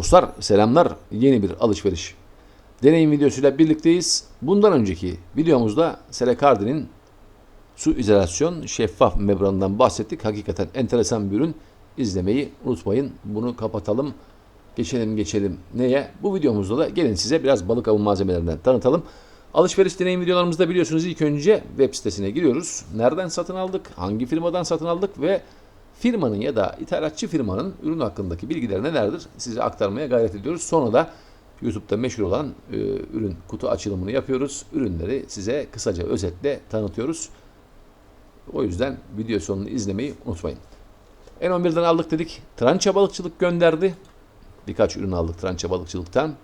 Dostlar selamlar. Yeni bir alışveriş deneyim videosuyla birlikteyiz. Bundan önceki videomuzda Selecardi'nin su izolasyon şeffaf membranından bahsettik. Hakikaten enteresan bir ürün. İzlemeyi unutmayın. Bunu kapatalım. Geçelim geçelim neye? Bu videomuzda da gelin size biraz balık avı malzemelerinden tanıtalım. Alışveriş deneyim videolarımızda biliyorsunuz ilk önce web sitesine giriyoruz. Nereden satın aldık, hangi firmadan satın aldık ve firmanın ya da ithalatçı firmanın ürün hakkındaki bilgileri nelerdir size aktarmaya gayret ediyoruz. Sonra da YouTube'da meşhur olan e, ürün kutu açılımını yapıyoruz. Ürünleri size kısaca özetle tanıtıyoruz. O yüzden video sonunu izlemeyi unutmayın. N11'den aldık dedik. Trança balıkçılık gönderdi. Birkaç ürün aldık trança balıkçılıktan.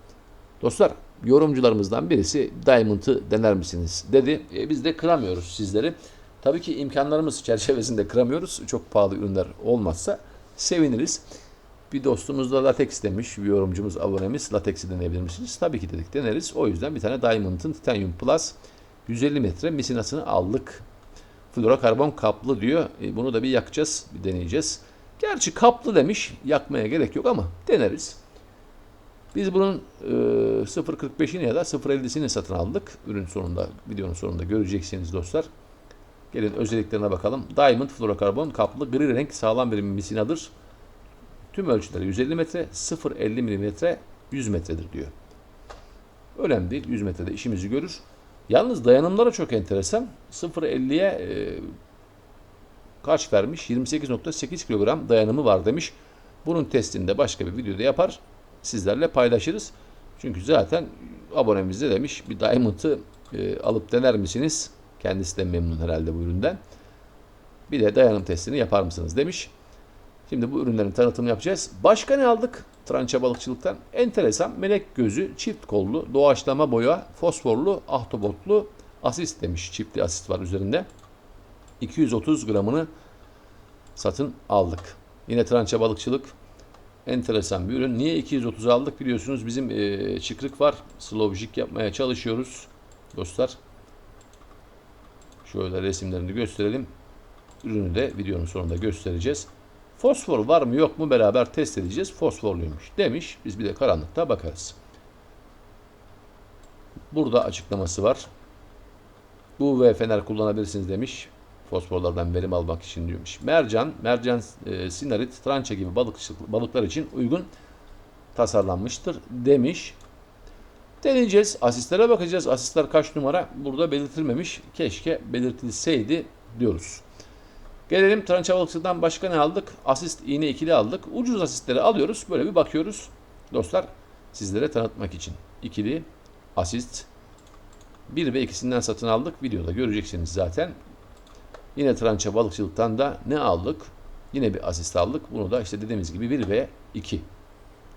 Dostlar yorumcularımızdan birisi Diamond'ı dener misiniz dedi. E, biz de kıramıyoruz sizleri. Tabii ki imkanlarımız çerçevesinde kıramıyoruz. Çok pahalı ürünler olmazsa seviniriz. Bir dostumuz da latex demiş. Bir yorumcumuz, abonemiz. Latex'i deneyebilir misiniz? Tabii ki dedik deneriz. O yüzden bir tane Diamond'ın Titanium Plus 150 metre misinasını aldık. Fluorokarbon kaplı diyor. E, bunu da bir yakacağız, bir deneyeceğiz. Gerçi kaplı demiş. Yakmaya gerek yok ama deneriz. Biz bunun e, 0.45'ini ya da 0.50'sini satın aldık. Ürün sonunda, videonun sonunda göreceksiniz dostlar. Gelin özelliklerine bakalım. Diamond fluorokarbon kaplı gri renk sağlam bir misinadır. Tüm ölçüleri 150 metre, 0.50 milimetre 100 metredir diyor. Önemli değil. 100 metrede işimizi görür. Yalnız dayanımları çok enteresan. 0.50'ye e, kaç vermiş? 28.8 kilogram dayanımı var demiş. Bunun testini de başka bir videoda yapar. Sizlerle paylaşırız. Çünkü zaten abonemiz de demiş bir Diamond'ı e, alıp dener misiniz? Kendisi de memnun herhalde bu üründen. Bir de dayanım testini yapar mısınız demiş. Şimdi bu ürünlerin tanıtımını yapacağız. Başka ne aldık? Trança balıkçılıktan. Enteresan melek gözü, çift kollu, doğaçlama boya, fosforlu, ahtapotlu asist demiş. Çiftli asist var üzerinde. 230 gramını satın aldık. Yine trança balıkçılık enteresan bir ürün. Niye 230 aldık biliyorsunuz bizim e, çıkrık var. Slow jig yapmaya çalışıyoruz dostlar. Şöyle resimlerini gösterelim. Ürünü de videonun sonunda göstereceğiz. Fosfor var mı yok mu beraber test edeceğiz. Fosforluymuş demiş. Biz bir de karanlıkta bakarız. Burada açıklaması var. Bu ve fener kullanabilirsiniz demiş. Fosforlardan verim almak için diyormuş. Mercan, mercan e, sinarit, trança gibi balıkçılık, balıklar için uygun tasarlanmıştır demiş. Deneyeceğiz. Asistlere bakacağız. Asistler kaç numara? Burada belirtilmemiş. Keşke belirtilseydi diyoruz. Gelelim trança balıkçılıktan başka ne aldık? Asist iğne ikili aldık. Ucuz asistleri alıyoruz. Böyle bir bakıyoruz. Dostlar sizlere tanıtmak için. İkili asist. Bir ve ikisinden satın aldık. Videoda göreceksiniz zaten. Yine trança balıkçılıktan da ne aldık? Yine bir asist aldık. Bunu da işte dediğimiz gibi 1 ve 2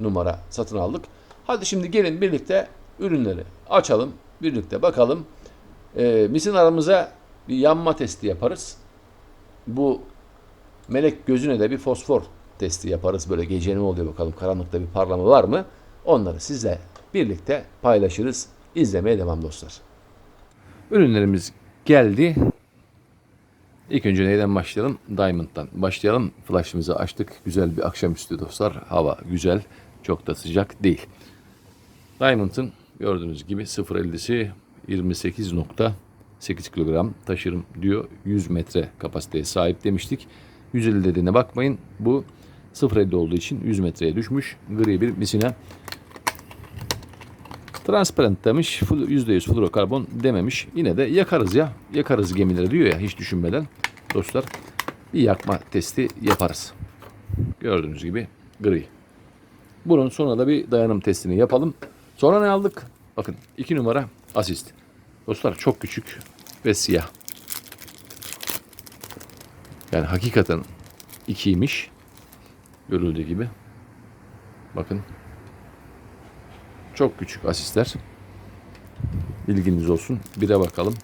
numara satın aldık. Hadi şimdi gelin birlikte ürünleri açalım. Birlikte bakalım. E, misin aramıza bir yanma testi yaparız. Bu melek gözüne de bir fosfor testi yaparız. Böyle gece ne oluyor bakalım karanlıkta bir parlama var mı? Onları sizle birlikte paylaşırız. İzlemeye devam dostlar. Ürünlerimiz geldi. İlk önce neyden başlayalım? Diamond'dan başlayalım. Flash'ımızı açtık. Güzel bir akşamüstü dostlar. Hava güzel. Çok da sıcak değil. Diamond'ın gördüğünüz gibi 0.50'si 28.8 kilogram taşırım diyor. 100 metre kapasiteye sahip demiştik. 150 dediğine bakmayın. Bu 0.50 olduğu için 100 metreye düşmüş. Gri bir misina. Transparent demiş. Full, %100 fluorokarbon dememiş. Yine de yakarız ya. Yakarız gemileri diyor ya hiç düşünmeden. Dostlar bir yakma testi yaparız. Gördüğünüz gibi gri. Bunun sonra da bir dayanım testini yapalım. Sonra ne aldık? Bakın 2 numara asist. Dostlar çok küçük ve siyah. Yani hakikaten ikiymiş. Görüldüğü gibi. Bakın. Çok küçük asistler. Bilginiz olsun. Bire bakalım.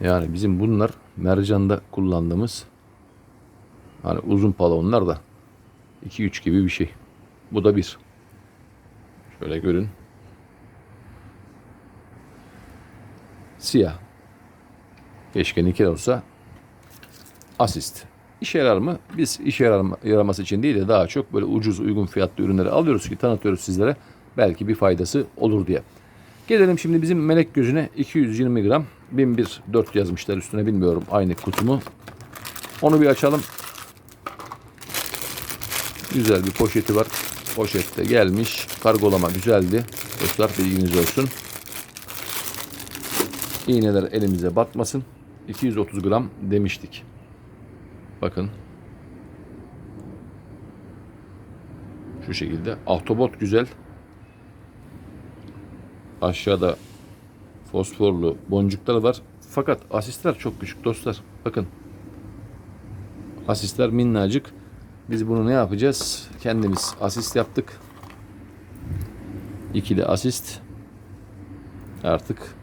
Yani bizim bunlar mercanda kullandığımız hani uzun pala onlar da 2-3 gibi bir şey. Bu da bir. Şöyle görün. Siyah. Keşke nikel olsa asist. İşe yarar mı? Biz işe yarar- yaraması için değil de daha çok böyle ucuz uygun fiyatlı ürünleri alıyoruz ki tanıtıyoruz sizlere. Belki bir faydası olur diye. Gelelim şimdi bizim melek gözüne 220 gram 1001 4 yazmışlar üstüne bilmiyorum aynı kutumu. Onu bir açalım. Güzel bir poşeti var. Poşette gelmiş. Kargolama güzeldi. Dostlar bilginiz olsun. İğneler elimize batmasın. 230 gram demiştik. Bakın. Şu şekilde. Ahtapot güzel. Aşağıda fosforlu boncukları var. Fakat asistler çok küçük dostlar. Bakın. Asistler minnacık. Biz bunu ne yapacağız? Kendimiz asist yaptık. İkili asist. Artık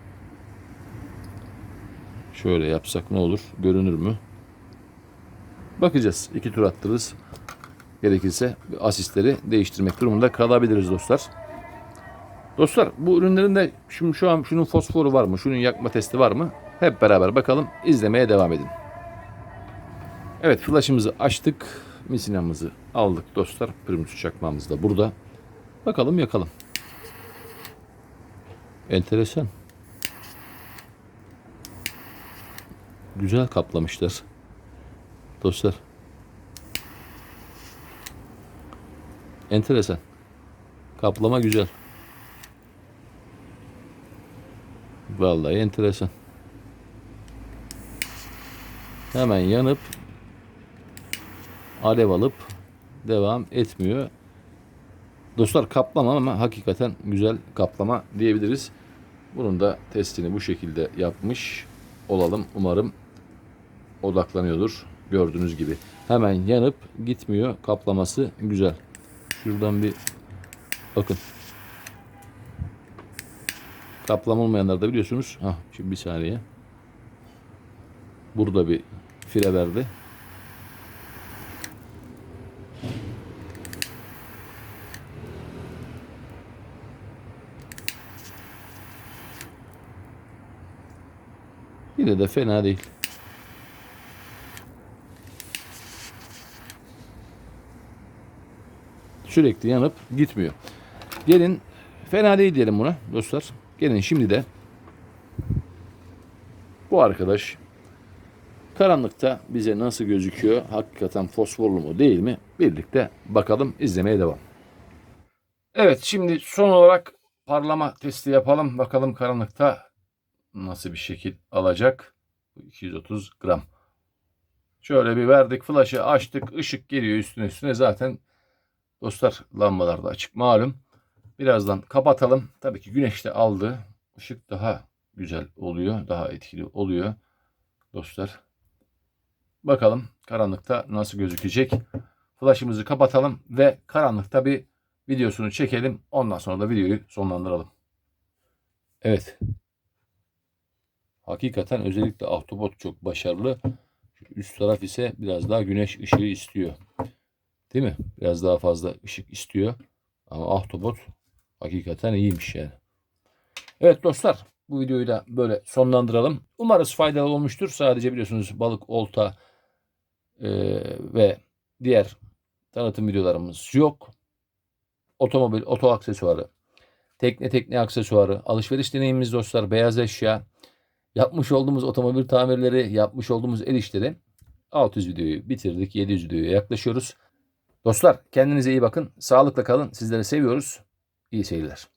şöyle yapsak ne olur? Görünür mü? Bakacağız. İki tur attırırız. Gerekirse asistleri değiştirmek durumunda kalabiliriz dostlar. Dostlar bu ürünlerin de şimdi şu an şunun fosforu var mı? Şunun yakma testi var mı? Hep beraber bakalım. İzlemeye devam edin. Evet flaşımızı açtık. Misinamızı aldık dostlar. Primus çakmamız da burada. Bakalım yakalım. Enteresan. Güzel kaplamışlar. Dostlar. Enteresan. Kaplama güzel. Vallahi enteresan. Hemen yanıp alev alıp devam etmiyor. Dostlar kaplama ama hakikaten güzel kaplama diyebiliriz. Bunun da testini bu şekilde yapmış olalım. Umarım odaklanıyordur. Gördüğünüz gibi. Hemen yanıp gitmiyor. Kaplaması güzel. Şuradan bir bakın. Kaplama olmayanlar da biliyorsunuz. Hah, şimdi bir saniye. Burada bir fire verdi. Yine de fena değil. Sürekli yanıp gitmiyor. Gelin fena değil diyelim buna dostlar. Gelin şimdi de bu arkadaş karanlıkta bize nasıl gözüküyor? Hakikaten fosforlu mu değil mi? Birlikte bakalım izlemeye devam. Evet şimdi son olarak parlama testi yapalım. Bakalım karanlıkta nasıl bir şekil alacak. Bu 230 gram. Şöyle bir verdik. Flaşı açtık. ışık geliyor üstüne üstüne. Zaten dostlar lambalar da açık malum. Birazdan kapatalım. Tabii ki güneşte aldı. Işık daha güzel oluyor. Daha etkili oluyor. Dostlar. Bakalım karanlıkta nasıl gözükecek. Flaşımızı kapatalım ve karanlıkta bir videosunu çekelim. Ondan sonra da videoyu sonlandıralım. Evet. Hakikaten özellikle ahtapot çok başarılı. Üst taraf ise biraz daha güneş ışığı istiyor. Değil mi? Biraz daha fazla ışık istiyor. Ama ahtapot hakikaten iyiymiş yani. Evet dostlar bu videoyu da böyle sonlandıralım. Umarız faydalı olmuştur. Sadece biliyorsunuz balık, olta e, ve diğer tanıtım videolarımız yok. Otomobil, oto aksesuarı, tekne tekne aksesuarı, alışveriş deneyimimiz dostlar, beyaz eşya, yapmış olduğumuz otomobil tamirleri, yapmış olduğumuz el işleri 600 videoyu bitirdik. 700 videoya yaklaşıyoruz. Dostlar kendinize iyi bakın. Sağlıkla kalın. Sizleri seviyoruz. İyi seyirler.